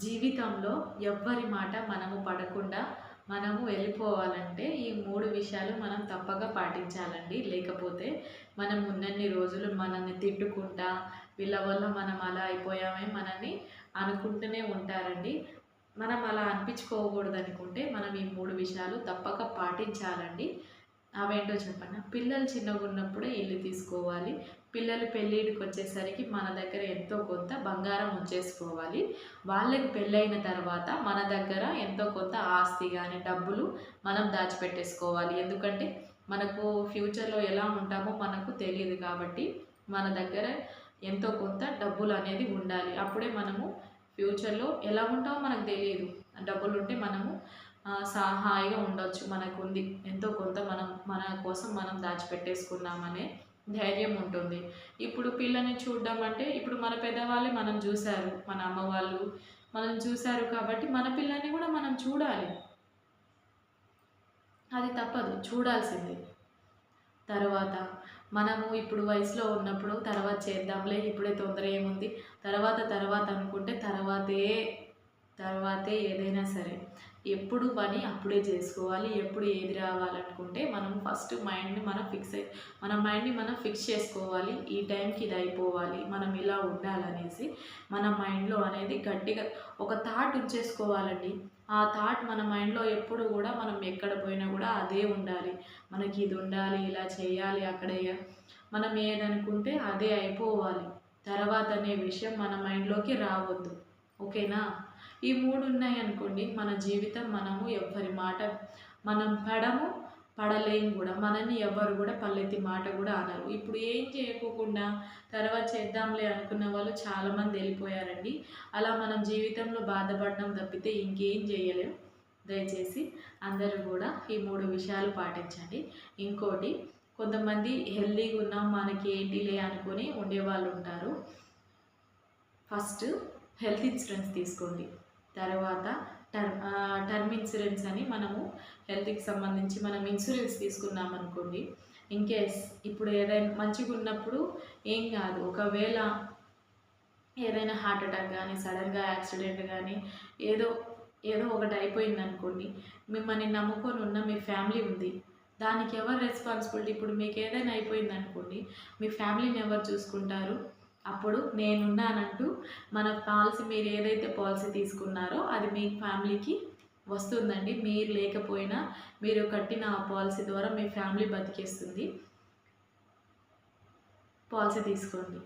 జీవితంలో ఎవ్వరి మాట మనము పడకుండా మనము వెళ్ళిపోవాలంటే ఈ మూడు విషయాలు మనం తప్పక పాటించాలండి. లేకపోతే మనం ఉన్నన్ని రోజులు మనల్ని తిట్టుకుంటా వీళ్ళ వల్ల మనం అలా అయిపోయామే మనని అనుకుంటూనే ఉంటారండి. మనం అలా అనిపించుకోకూడదు అనుకుంటే మనం ఈ మూడు విషయాలు తప్పక పాటించాలండి. అవేంటో చెప్పండి పిల్లలు చిన్నగా ఉన్నప్పుడే ఇల్లు తీసుకోవాలి. పిల్లలు పెళ్ళిడికి వచ్చేసరికి మన దగ్గర ఎంతో కొంత బంగారం ఉంచేసుకోవాలి. వాళ్ళకి పెళ్ళైన తర్వాత మన దగ్గర ఎంతో కొంత ఆస్తి కానీ డబ్బులు మనం దాచిపెట్టేసుకోవాలి. ఎందుకంటే మనకు ఫ్యూచర్లో ఎలా ఉంటామో మనకు తెలియదు కాబట్టి మన దగ్గర ఎంతో కొంత డబ్బులు అనేది ఉండాలి. అప్పుడే మనము ఫ్యూచర్లో ఎలా ఉంటామో మనకు తెలియదు. డబ్బులు ఉంటే మనము సహాయిగా ఉండొచ్చు మనకు ఉంది ఎంతో కొంత మనం మన కోసం మనం దాచిపెట్టేసుకున్నామనే ధైర్యం ఉంటుంది. ఇప్పుడు పిల్లని చూడడం అంటే ఇప్పుడు మన పెద్దవాళ్ళే మనం చూశారు. మన అమ్మ వాళ్ళు మనం చూశారు కాబట్టి మన పిల్లని కూడా మనం చూడాలి. అది తప్పదు చూడాల్సిందే. తర్వాత మనము ఇప్పుడు వయసులో ఉన్నప్పుడు తర్వాత చేద్దాంలే ఇప్పుడే తొందర ఏముంది? తర్వాత తర్వాత అనుకుంటే తర్వాతే తర్వాతే ఏదైనా సరే. ఎప్పుడు పని అప్పుడే చేసుకోవాలి ఎప్పుడు ఏది రావాలనుకుంటే మనం ఫస్ట్ మైండ్ని మనం ఫిక్స్ అయి మన మైండ్ని మనం ఫిక్స్ చేసుకోవాలి ఈ టైంకి ఇది అయిపోవాలి మనం ఇలా ఉండాలనేసి మన మైండ్లో అనేది గట్టిగా ఒక థాట్ ఉంచేసుకోవాలండి. ఆ థాట్ మన మైండ్లో ఎప్పుడు కూడా మనం ఎక్కడ పోయినా కూడా అదే ఉండాలి. మనకి ఇది ఉండాలి ఇలా చేయాలి అక్కడ మనం ఏదనుకుంటే అదే అయిపోవాలి. తర్వాత అనే విషయం మన మైండ్లోకి రావద్దు. ఓకేనా? ఈ మూడు ఉన్నాయి అనుకోండి మన జీవితం మనము ఎవరి మాట మనం పడము పడలేము కూడా. మనల్ని ఎవరు కూడా పల్లెత్తి మాట కూడా అనరు. ఇప్పుడు ఏం చేయకోకుండా తర్వాత చేద్దాంలే అనుకున్న వాళ్ళు చాలామంది వెళ్ళిపోయారండి. అలా మనం జీవితంలో బాధపడడం తప్పితే ఇంకేం చేయలేం. దయచేసి అందరూ కూడా ఈ మూడు విషయాలు పాటించండి. ఇంకోటి కొంతమంది హెల్దీగా ఉన్నాం మనకి ఏంటిలే అనుకొని ఉండేవాళ్ళు ఉంటారు. ఫస్ట్ హెల్త్ ఇన్సూరెన్స్ తీసుకోండి. తర్వాత టర్మ్ టర్మ్ ఇన్సూరెన్స్ అని మనము హెల్త్కి సంబంధించి మనం ఇన్సూరెన్స్ తీసుకున్నాం అనుకోండి. ఇన్ కేస్ ఇప్పుడు ఏదైనా మంచిగా ఉన్నప్పుడు ఏం కాదు. ఒకవేళ ఏదైనా హార్ట్ అటాక్ కానీ సడన్గా యాక్సిడెంట్ కానీ ఏదో ఏదో ఒకటి అయిపోయింది అనుకోండి. మిమ్మల్ని నమ్ముకొని ఉన్న మీ ఫ్యామిలీ ఉంది. దానికి ఎవరు రెస్పాన్సిబిలిటీ ఇప్పుడు మీకు ఏదైనా అయిపోయింది అనుకోండి. మీ ఫ్యామిలీని ఎవరు చూసుకుంటారు? అప్పుడు నేనున్నానంటూ మన పాలసీ మీరు ఏదైతే పాలసీ తీసుకున్నారో అది మీ ఫ్యామిలీకి వస్తుందండి. మీరు లేకపోయినా మీరు కట్టిన ఆ పాలసీ ద్వారా మీ ఫ్యామిలీ బతికేస్తుంది. పాలసీ తీసుకోండి.